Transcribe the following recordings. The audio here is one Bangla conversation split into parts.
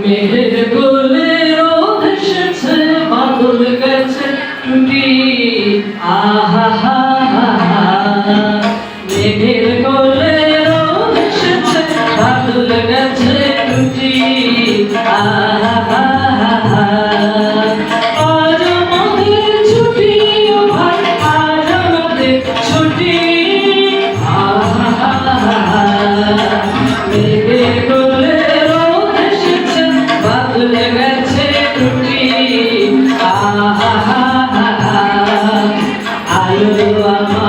মেঘের কোলে রোদ এসেছে, বাদল গেছে টুটি। আহা, হা মেঘের কোলে রোদ এসেছে, বাদল গেছে টুটি। আহা, হা আজ আমাদের ছুটি, ও ভাই, আজ আমাদের ছুটি। আহা হা। মেঘের Jehovah.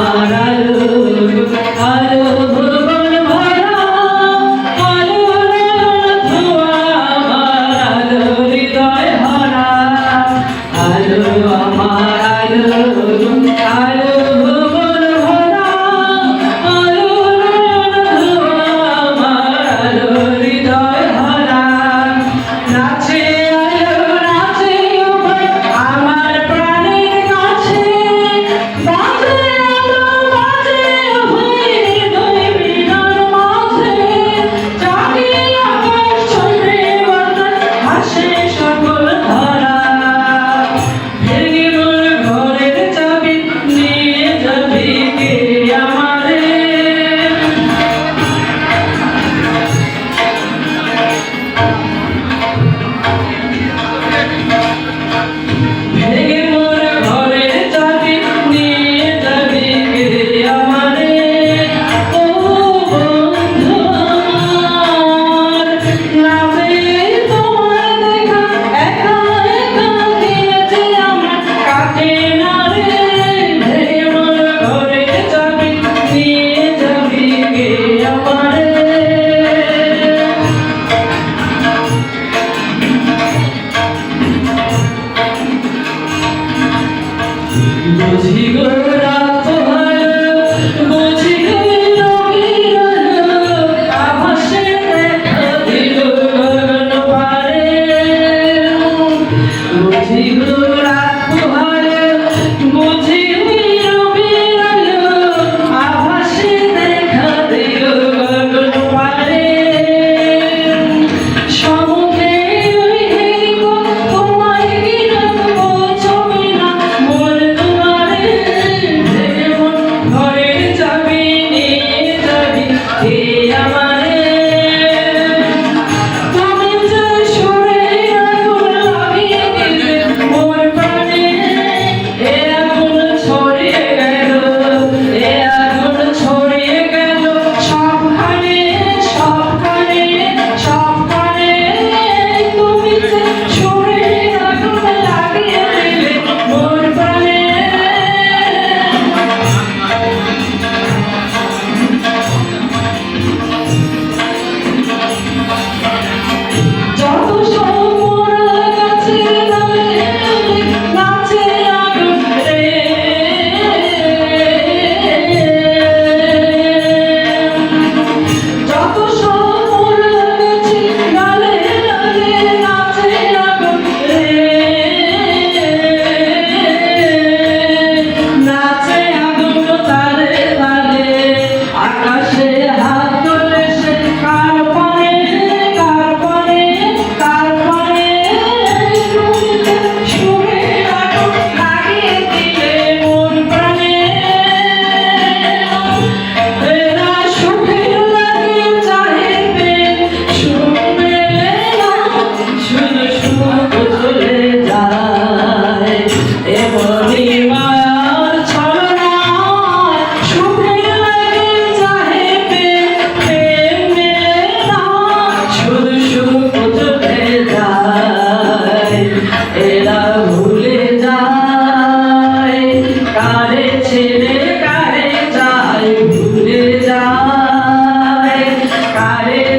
도식을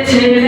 Bitches.